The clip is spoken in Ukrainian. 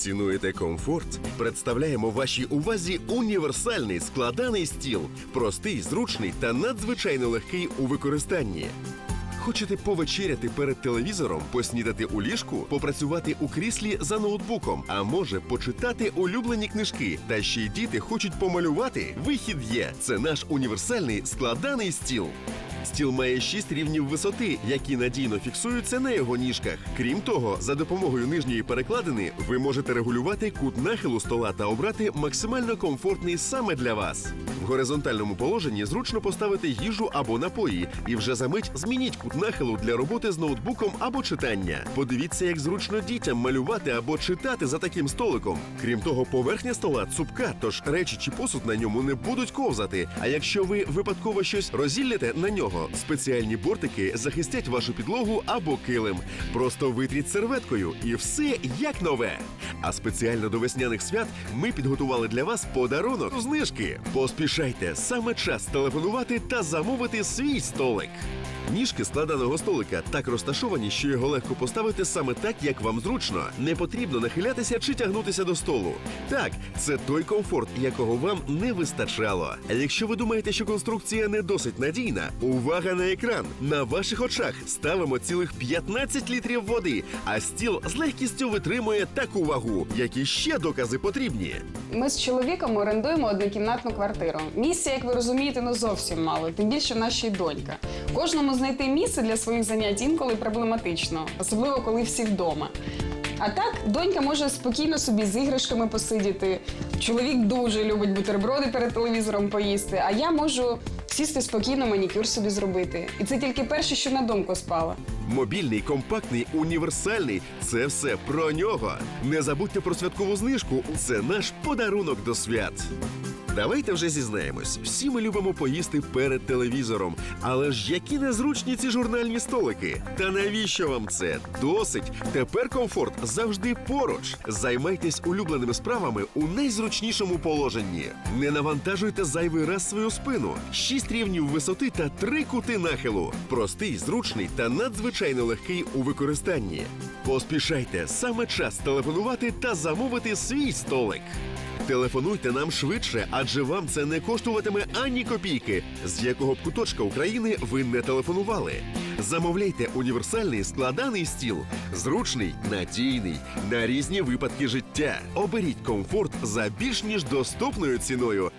Цінуєте комфорт? Представляємо вашій увазі універсальний складаний стіл, простий, зручний та надзвичайно легкий у використанні. Хочете повечеряти перед телевізором, поснідати у ліжку, попрацювати у кріслі за ноутбуком, а може почитати улюблені книжки. Та ще й діти хочуть помалювати. Вихід є. Це наш універсальний складаний стіл. Стіл має шість рівнів висоти, які надійно фіксуються на його ніжках. Крім того, за допомогою нижньої перекладини ви можете регулювати кут нахилу стола та обрати максимально комфортний саме для вас. В горизонтальному положенні зручно поставити їжу або напої, і вже за мить змініть кут нахилу для роботи з ноутбуком або читання. Подивіться, як зручно дітям малювати або читати за таким столиком. Крім того, поверхня стола цупка, тож речі чи посуд на ньому не будуть ковзати. А якщо ви випадково щось розілляте на нього, спеціальні бортики захистять вашу підлогу або килим. Просто витріть серветкою, і все як нове. А спеціально до весняних свят ми підготували для вас подарунок знижки. Поспішайте саме час телефонувати та замовити свій столик. Ніжки складаного столика так розташовані, що його легко поставити саме так, як вам зручно. Не потрібно нахилятися чи тягнутися до столу. Так, це той комфорт, якого вам не вистачало. А якщо ви думаєте, що конструкція не досить надійна, увага на екран! На ваших очах ставимо цілих 15 літрів води, а стіл з легкістю витримує таку вагу. Які ще докази потрібні? Ми з чоловіком орендуємо однокімнатну квартиру. Місця, як ви розумієте, ну зовсім мало, тим більше в нас донька. Кожному знайти місце для своїх занять інколи проблематично, особливо коли всі вдома. А так, донька може спокійно собі з іграшками посидіти. Чоловік дуже любить бутерброди перед телевізором поїсти, а я можу сісти спокійно, манікюр собі зробити. І це тільки перше, що на думку спало. Мобільний, компактний, універсальний це все про нього. Не забудьте про святкову знижку. Це наш подарунок до свят. Давайте вже зізнаємось, всі ми любимо поїсти перед телевізором. Але ж які незручні ці журнальні столики. Та навіщо вам це? Досить. Тепер комфорт завжди поруч. Займайтесь улюбленими справами у найзручнішому положенні. Не навантажуйте зайвий раз свою спину. Шість рівнів висоти та три кути нахилу. Простий, зручний та надзвичайно легкий у використанні. Поспішайте саме час телефонувати та замовити свій столик. Телефонуйте нам швидше, адже вам це не коштуватиме ані копійки, з якого б куточка України ви не телефонували. Замовляйте універсальний складаний стіл, зручний, надійний на різні випадки життя. Оберіть комфорт за більш ніж доступною ціною